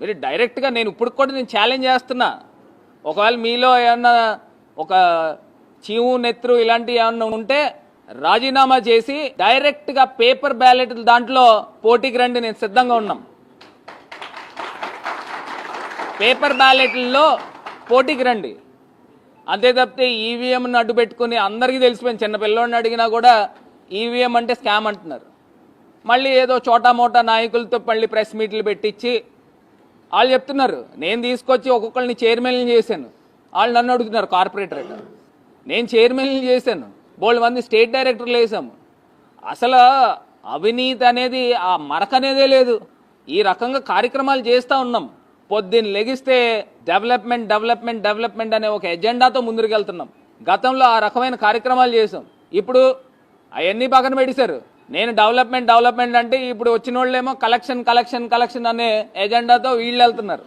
మీరు డైరెక్ట్గా నేను ఇప్పుడు కూడా నేను ఛాలెంజ్ చేస్తున్నా. ఒకవేళ మీలో ఏమన్నా ఒక చీము నెత్రు ఇలాంటివి ఏమన్నా ఉంటే రాజీనామా చేసి డైరెక్ట్గా పేపర్ బ్యాలెట్ దాంట్లో పోటీకి రండి నేను సిద్ధంగా ఉన్నాం. పేపర్ బ్యాలెట్లలో పోటీకి రండి. అంతే తప్పితే ఈవీఎంను అడ్డు పెట్టుకుని అందరికీ తెలిసిపోయింది చిన్న పిల్లోడిని అడిగినా కూడా ఈవీఎం అంటే స్కామ్ అంటున్నారు. మళ్ళీ ఏదో చోటా మోటా నాయకులతో మళ్ళీ ప్రెస్ మీట్లు పెట్టించి వాళ్ళు చెప్తున్నారు నేను తీసుకొచ్చి ఒక్కొక్కరిని చైర్మన్లు చేశాను. వాళ్ళు నన్ను అడుగుతున్నారు కార్పొరేటర్ నేను చైర్మన్లు చేశాను బోల్డ్ మంది స్టేట్ డైరెక్టర్లు వేసాము అసలు అవినీతి అనేది ఆ మరక అనేదే లేదు. ఈ రకంగా కార్యక్రమాలు చేస్తూ ఉన్నాం. పొద్దున్న లెగిస్తే డెవలప్మెంట్ డెవలప్మెంట్ డెవలప్మెంట్ అనే ఒక ఎజెండాతో ముందుకు వెళ్తున్నాం. గతంలో ఆ రకమైన కార్యక్రమాలు చేసాం ఇప్పుడు అవన్నీ పక్కన పెట్టేశారు. నేను డెవలప్మెంట్ డెవలప్మెంట్ అంటే ఇప్పుడు వచ్చిన వాళ్ళేమో కలెక్షన్ కలెక్షన్ కలెక్షన్ అనే ఎజెండాతో వీళ్ళు వెళ్తున్నారు.